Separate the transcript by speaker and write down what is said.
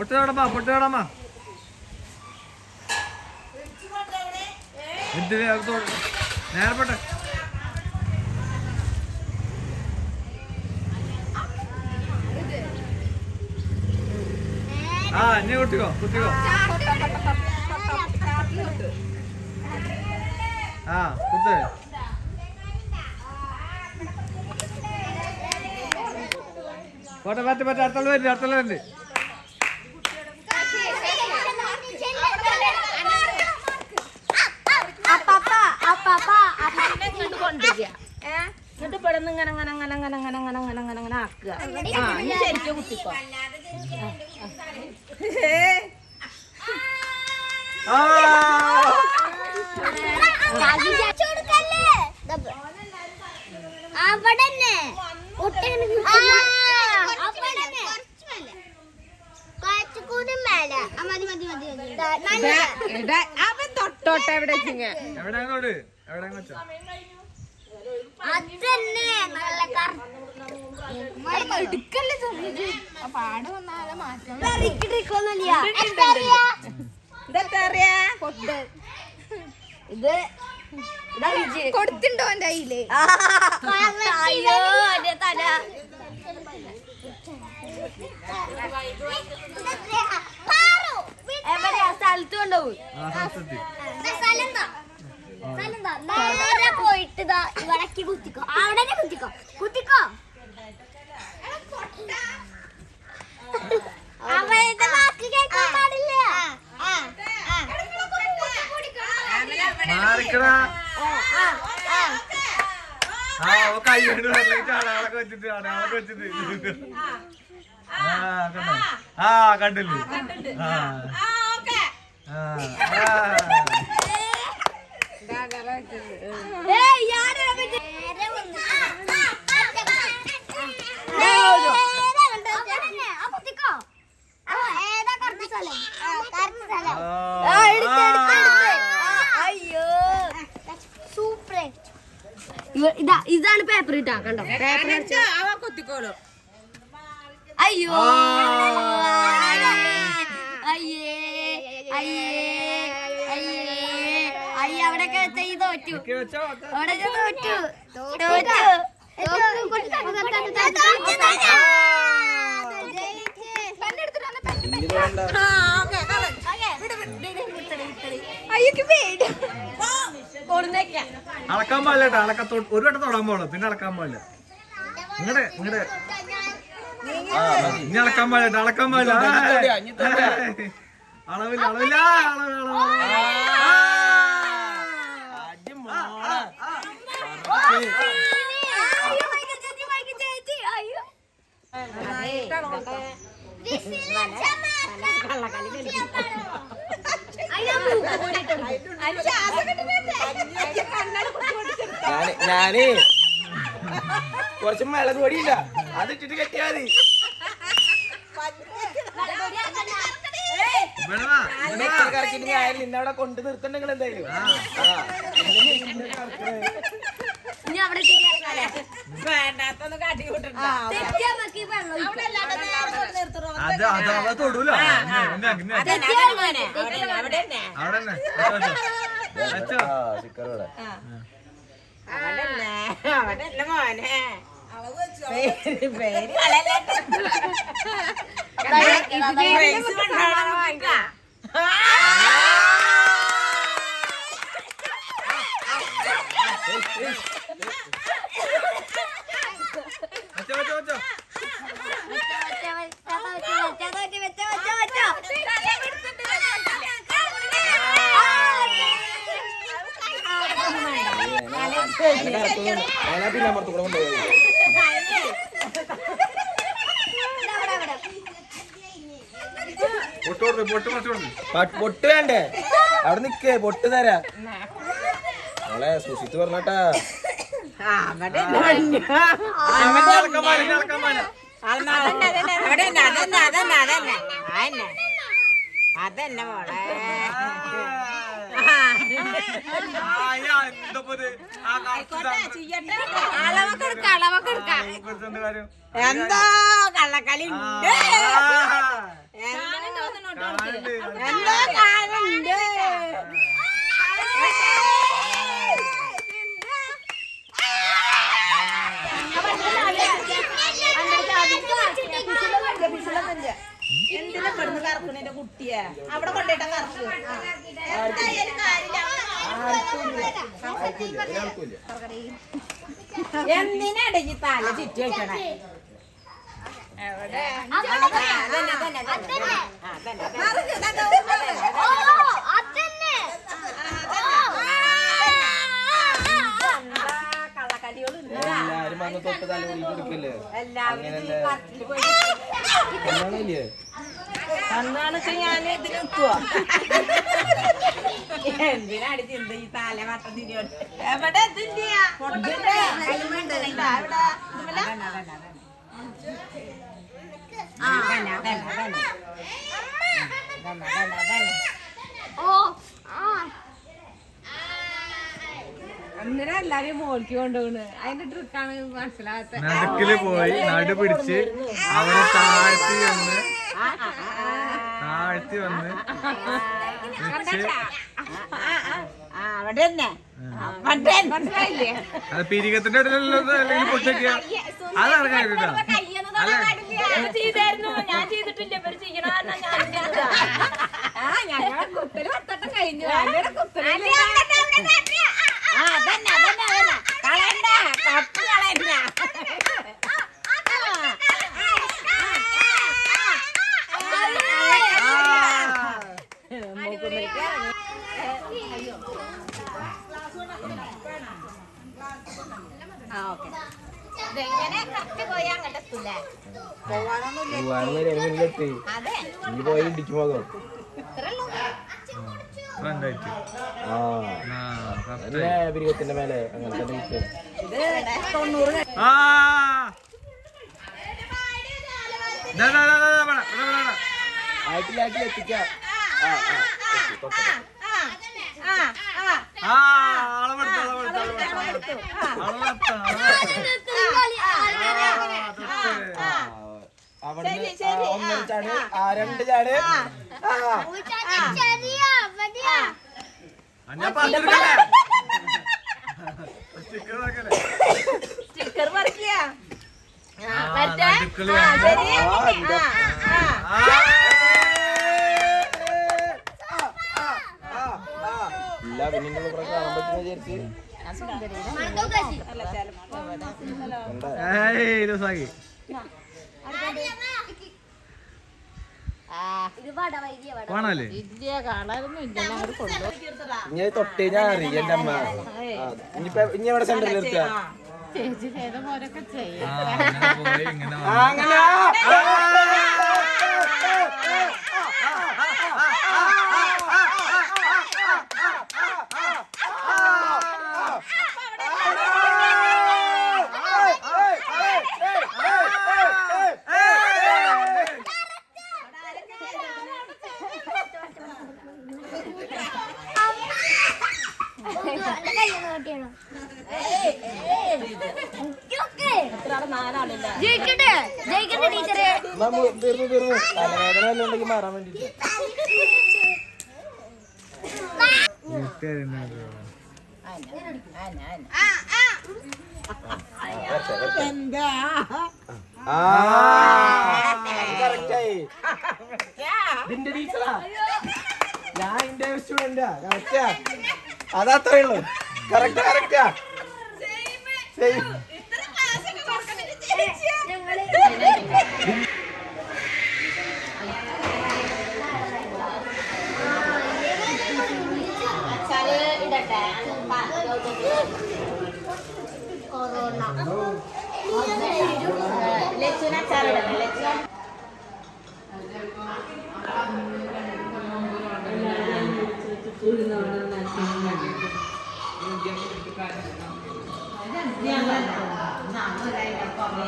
Speaker 1: പൊട്ട് വേണമ്മാ പൊട്ട് വേണമ്മാ എന്തിനാ അകത്തോട്ട്? നേരെ പോട്ടെ ആ എന്നെ കുത്തിക്കോ കുത്തിക്കോ ആ കുത്ത് പോട്ടെ പറ്റ പറ്റ അടുത്തുള്ള വരുന്നുണ്ട് അടുത്തുള്ള
Speaker 2: ഇങ്ങനെ അങ്ങനെ അങ്ങനെ അങ്ങനെ അങ്ങനെ അങ്ങനെ അങ്ങനെ അങ്ങനെ അങ്ങനെ ആക്കുക ആ ഇനി ശരിക്കും കുത്തിക്കോ
Speaker 3: അവിടെ കുറച്ചുകൂടി മേലെ മതി മതി മതി മതി
Speaker 2: അവൻ തൊട്ടോട്ടെ എവിടെ
Speaker 1: എവിടെ എവിടെ
Speaker 2: പാട്
Speaker 3: ഇത്
Speaker 2: കൊടുത്തിണ്ടോ എന്റെ
Speaker 3: കയ്യിൽ. എവിടെയാ? സ്ഥലത്ത് കൊണ്ടുപോകും. നേരെ പോയിട്ട് ഇതാ ഇവിടേക്ക് കുത്തിക്കോ. അവിടെ കുത്തിക്കോ. കുത്തിക്കോ. അവരുടെ വാക്ക് കേൾക്കാൻ പാടില്ല.
Speaker 1: കൈ കൊണ്ട് വെള്ളയിട്ട് അടയാളൊക്കെ വെച്ചിട്ട് അടയാളൊക്കെ വെച്ചിട്ട്. ആ കണ്ടില്ലേ? ആ ആ.
Speaker 3: ഇതാണ് പേപ്പർ ഇട്ടാ കണ്ടോ? പേപ്പർ
Speaker 2: അവ കൊത്തിക്കോലോ
Speaker 3: അയ്യോ. തോറ്റു. അവിടെ തോറ്റു. തോറ്റു.
Speaker 1: അളക്കാൻ പാടില്ല കേട്ടോ. അളക്കാൻ ഒരു വട്ടം തൊടാൻ പാടില്ല പിന്നെ അളക്കാൻ പാടില്ല. ഇങ്ങടെ ഇങ്ങടെ. ഇനി അളക്കാൻ പാടില്ല അളക്കാൻ പാടില്ല. അളവില്ല അളവില്ല അളവില്ല
Speaker 4: ഞാനേ കുറച്ച് വെള്ളം പൊടിയില്ല. അത് ഇട്ടിട്ട് കെട്ടിയാ മതി. കറക്കിട്ട് ഞാൻ നിന്നവിടെ കൊണ്ടു നിർത്തണ്ടെങ്കിൽ എന്തായാലും.
Speaker 1: അത് അത് അവളെ തൊടൂല.
Speaker 2: അവിടെ മോനെ. പേര് പേര്.
Speaker 1: പൊട്ട്
Speaker 4: വേണ്ടേ? അവിടെ നിക്കേ പൊട്ട് തരാ. നമ്മളെ സുഷിത്ത് പറഞ്ഞട്ടാ.
Speaker 2: അതന്നെ മോളെ. എന്തോ കള്ളക്കളി എന്തോ കാണുണ്ട് എന്തിനാ പെടുന്ന കറക്കുന്നതിന്റെ കുട്ടിയെ? അവിടെ കൊണ്ടേട്ടാ കറക്കും. എന്തായാലും കാര്യമില്ല. എന്തിനാണ് ഈ തല ചുറ്റി വെക്കണേ
Speaker 4: എല്ലാരും വന്ന് തൊട്ട് തല കൊടുക്കല്ലേ?
Speaker 2: പോയി
Speaker 4: കല്യാണമില്ലേ
Speaker 2: ഞാൻ ഇതിൽ നിൽക്കുവോ എന്തിനാണ് ചിന്ത ഈ തല വട്ട തിരിയോട്ട് എവിടെ ഇതില്ല
Speaker 3: ഓ, ആ.
Speaker 5: എന്തിനാ എല്ലാരും മോൾക്ക് കൊണ്ടുപോണ് അതിന്റെ ട്രിക്കാണ് മനസ്സിലാകാത്ത
Speaker 1: നടുക്കിൽ പോയി നടു പിടിച്ച് അവനെ താഴ്ത്തി വന്ന് താഴ്ത്തി വന്ന്
Speaker 2: അവിടെ തന്നെ
Speaker 5: മനസ്സിലായില്ലേ?
Speaker 1: അത് പിരികത്തിന്റെ ഇടയിലുള്ളത് അല്ലെങ്കിൽ കാര്യം കേട്ടോ. അല്ല.
Speaker 2: ചെയ്തായിരുന്നു. ഞാൻ ചെയ്തിട്ടില്ല. ഇവർ ചെയ്യണ കാരണം ഞാൻ ചെയ്തതാ.
Speaker 5: ആ ഞങ്ങളെ കുത്തൽ പത്തട്ടം കഴിഞ്ഞു. അതിന്റെ
Speaker 2: കുത്തൽ അതന്നെ അതന്നെ കളയണ്ട. കപ്പ് കളയണ്ട.
Speaker 4: മുന്നിലെത്തി ഇനി പോയി ഇടിച്ചു പോകാം. പിരികത്തിന്റെ മേലെ അങ്ങനെ തന്നെ നിൽക്കും
Speaker 1: ആ ദാ, ദാ, ദാ, ദാ, ദാ, വേണം, വേണം, വേണം, വേണം.
Speaker 4: ആയിട്ടില്ല ആയിട്ടില്ല എത്തിക്കാം
Speaker 1: അളവെടുത്തു അളവെടുത്തു അളവെടുത്തു അളവെടുത്തു അളവെടുത്തു ആ, തൊട്ട്.
Speaker 4: ആ, അവിടുന്ന് ആ, ഒന്നര ചാട് ആ. രണ്ട് ചാട് ആ.
Speaker 1: ആ? സ്റ്റിക്കർ
Speaker 2: പറിക്കുക
Speaker 1: ആ, നടുക്കിൽ വേണം.
Speaker 4: ആ,
Speaker 1: ആ,
Speaker 4: ഇല്ല പിന്നെ കാണാൻ പറ്റുന്ന വിചാരിച്ച്?
Speaker 1: ഏയ്
Speaker 2: കൊണ്ടു.
Speaker 4: ഇനി തൊട്ട് ഞാൻ അറിയാം എന്റെ അമ്മ. ആ, ഇനിയിപ്പോ ഇനി എവിടെ സെന്ററിൽ നിർത്തുക?
Speaker 5: ചേച്ചി ചെയ്ത പോലൊക്കെ ചെയ്യും.
Speaker 1: ആ അങ്ങനെ പോയി ഇങ്ങനെ
Speaker 4: ആ,
Speaker 1: വന്നു.
Speaker 4: അങ്ങനെ
Speaker 3: എന്റെ കയ്യൊന്ന് കെട്ടിയാണോ
Speaker 2: നാലാളില്ല
Speaker 3: ജയിക്കട്ടെ ജയിക്കട്ടെ ടീച്ചറെ
Speaker 4: തലവേദന വല്ലതും ഉണ്ടെങ്കിൽ മാറാൻ വേണ്ടിട്ട്.
Speaker 2: എന്താ
Speaker 4: ഇതിന്റെ ടീച്ചറാ ഞാൻ എന്റെ സ്റ്റുഡന്റാ കറക്റ്റാ അതത്രേ ഉള്ളൂ. കറക്റ്റ് കറക്റ്റാ സെയിം
Speaker 3: ഇടട്ടെ കൊറോണ
Speaker 2: ലച്ചുന ഞങ്ങൾ ഞങ്ങൾ അതിന്റെ പുറമേ